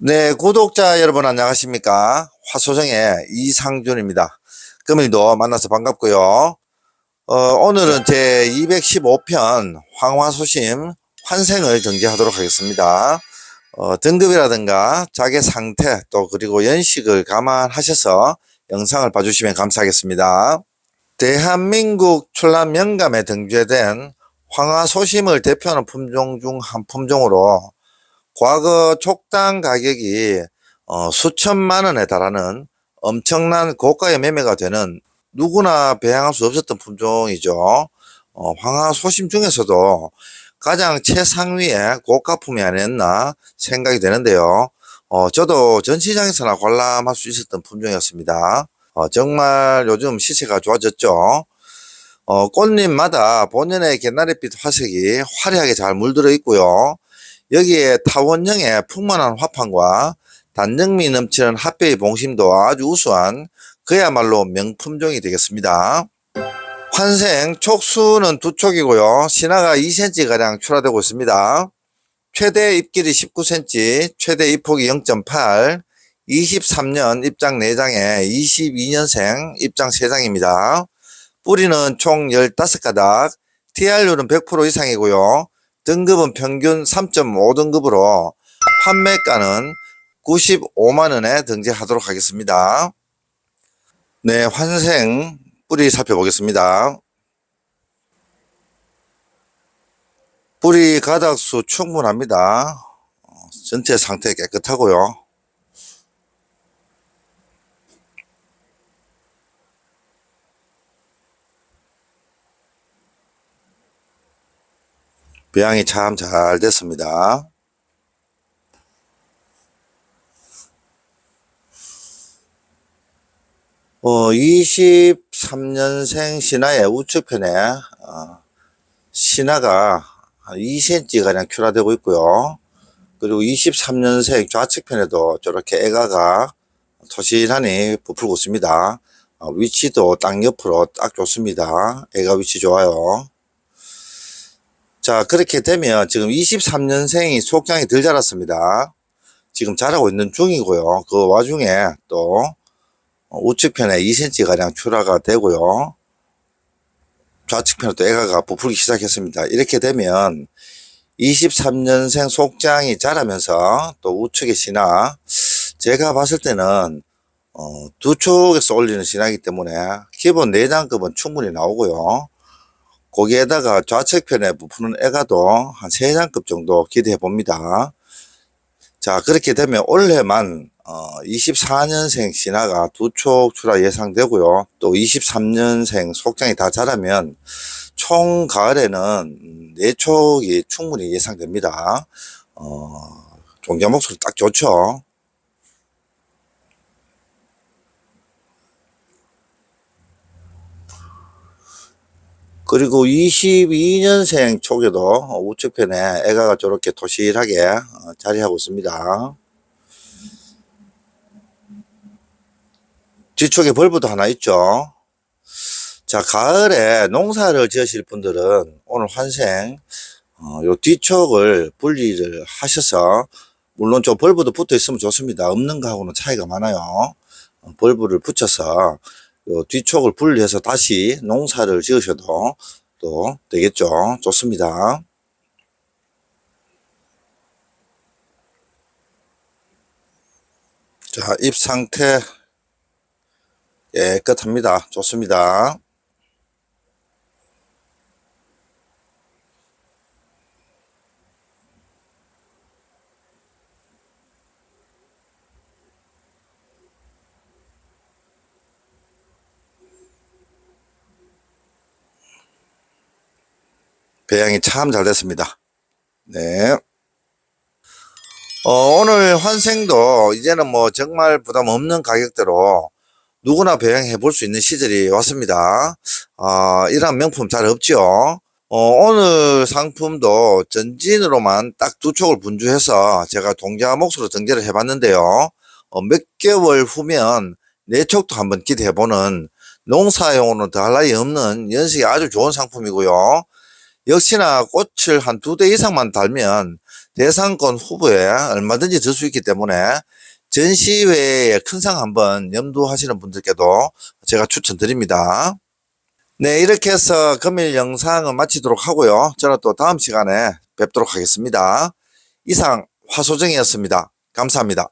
네, 구독자 여러분 안녕하십니까? 화소정의 이상준입니다. 금일도 만나서 반갑고요. 어, 오늘은 제 215편 황화소심 환생을 정지하도록 하겠습니다. 어, 등급이라든가 자기 상태 또 그리고 연식을 감안하셔서 영상을 봐주시면 감사하겠습니다. 대한민국 출란 명감에 등재된 황화소심을 대표하는 품종 중 한 품종으로 과거 촉당 가격이 어, 수천만 원에 달하는 엄청난 고가의 매매가 되는 누구나 배양할 수 없었던 품종이죠. 어, 황하 소심 중에서도 가장 최상위의 고가품이 아니었나 생각이 되는데요. 어, 저도 전 시장에서나 관람할 수 있었던 품종이었습니다. 어, 정말 요즘 시세가 좋아졌죠. 어, 꽃잎마다 본연의 개나리빛 화색이 화려하게 잘 물들어 있고요. 여기에 타원형의 풍만한 화판과 단정미 넘치는 핫배의 봉심도 아주 우수한 그야말로 명품종이 되겠습니다. 환생 촉수는 두 촉이고요. 신화가 2cm가량 출하되고 있습니다. 최대 잎길이 19cm, 최대 잎폭이 0.8, 23년 입장 4장에 22년생 입장 3장입니다. 뿌리는 총 15가닥, TR율은 100% 이상이고요. 등급은 평균 3.5등급으로 판매가는 95만원에 등재하도록 하겠습니다. 네, 환생 뿌리 살펴보겠습니다. 뿌리 가닥수 충분합니다. 어, 전체 상태 깨끗하고요. 배양이 참 잘 됐습니다. 어, 23년생 신화의 우측편에 어, 신화가 한 2cm 가량 큐라되고 있고요. 그리고 23년생 좌측편에도 저렇게 애가가 토실하니 부풀고 있습니다. 어, 위치도 땅 옆으로 딱 좋습니다. 애가 위치 좋아요. 자, 그렇게 되면 지금 23년생이 속장이 덜 자랐습니다. 지금 자라고 있는 중이고요. 그 와중에 또 우측편에 2cm가량 출하가 되고요. 좌측편에 또 애가가 부풀기 시작했습니다. 이렇게 되면 23년생 속장이 자라면서 또 우측의 신화 제가 봤을 때는 어, 두 쪽에서 올리는 신화이기 때문에 기본 내장급은 충분히 나오고요. 거기에다가 좌측편에 부푸는 애가도 한 3장급 정도 기대해 봅니다. 자, 그렇게 되면 올해만 어, 24년생 신화가 두 촉 출하 예상되고요. 또 23년생 속장이 다 자라면 총 가을에는 네 촉이 충분히 예상됩니다. 어, 종자 목소리 딱 좋죠. 그리고 22년생 촉에도 우측편에 애가가 저렇게 도실하게 어, 자리하고 있습니다. 뒤쪽에 벌브도 하나 있죠. 자, 가을에 농사를 지으실 분들은 오늘 환생, 어, 요 뒤쪽을 분리를 하셔서, 물론 저 벌브도 붙어 있으면 좋습니다. 없는 거하고는 차이가 많아요. 어, 벌브를 붙여서, 요 뒤쪽을 분리해서 다시 농사를 지으셔도 또 되겠죠. 좋습니다. 자, 잎 상태 깨끗합니다. 좋습니다. 배양이 참 잘 됐습니다. 네. 어, 오늘 환생도 이제는 뭐 정말 부담 없는 가격대로 누구나 배양해 볼 수 있는 시절이 왔습니다. 아, 이런 명품 잘 없죠. 어, 오늘 상품도 전진으로만 딱 두 촉을 분주해서 제가 동자 몫으로 등재를 해봤는데요. 어, 몇 개월 후면 네 촉도 한번 기대해보는 농사용으로는 더할 나위 없는 연식이 아주 좋은 상품이고요. 역시나 꽃을 한 두 대 이상만 달면 대상권 후보에 얼마든지 들 수 있기 때문에 전시회의 큰상 한번 염두하시는 분들께도 제가 추천드립니다. 네, 이렇게 해서 금일 영상은 마치도록 하고요. 저는 또 다음 시간에 뵙도록 하겠습니다. 이상 화소정이었습니다. 감사합니다.